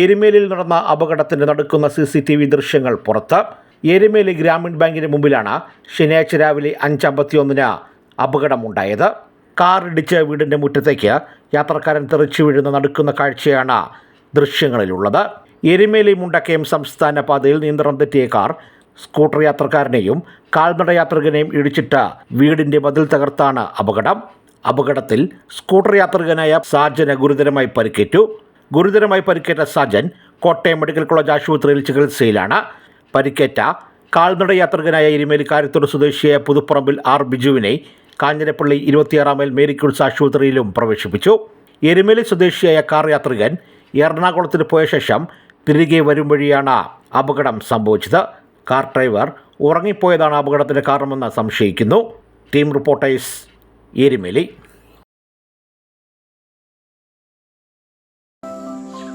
എരുമേലിയിൽ നടന്ന അപകടത്തിന് നടക്കുന്ന സി സി ടി വി ദൃശ്യങ്ങൾ പുറത്ത്. എരുമേലി ഗ്രാമീൺ ബാങ്കിന് മുമ്പിലാണ് ശനിയാഴ്ച രാവിലെ അഞ്ചമ്പത്തിയൊന്നിന് അപകടമുണ്ടായത്. കാറിടിച്ച് വീടിന്റെ മുറ്റത്തേക്ക് യാത്രക്കാരൻ തെറിച്ചു വീഴുന്ന നടക്കുന്ന കാഴ്ചയാണ് ദൃശ്യങ്ങളിലുള്ളത്. എരുമേലി മുണ്ടക്കയം സംസ്ഥാന പാതയിൽ നിയന്ത്രണം തെറ്റിയ കാർ സ്കൂട്ടർ യാത്രക്കാരനെയും കാൽനട യാത്രികനെയും ഇടിച്ചിട്ട് വീടിന്റെ മതിൽ തകർത്താണ് അപകടം. അപകടത്തിൽ സ്കൂട്ടർ യാത്രികനായ സാജന ഗുരുതരമായി പരിക്കേറ്റു. ഗുരുതരമായി പരിക്കേറ്റ സജൻ കോട്ടയം മെഡിക്കൽ കോളേജ് ആശുപത്രിയിൽ ചികിത്സയിലാണ്. പരിക്കേറ്റ കാൽനട യാത്രികനായ എരുമേലി കാര്യത്തോട് സ്വദേശിയായ പുതുപ്പറമ്പിൽ ആർ ബിജുവിനെ കാഞ്ഞിരപ്പള്ളി ഇരുപത്തിയാറാം മൈൽ മേരിക്കുൾസ് ആശുപത്രിയിലും പ്രവേശിപ്പിച്ചു. എരുമേലി സ്വദേശിയായ കാർ യാത്രികൻ എറണാകുളത്തിന് പോയ ശേഷം തിരികെ വരും വഴിയാണ് അപകടം സംഭവിച്ചത്. കാർ ഡ്രൈവർ ഉറങ്ങിപ്പോയതാണ് അപകടത്തിന് കാരണമെന്ന് സംശയിക്കുന്നു. Team reporters Erumeli.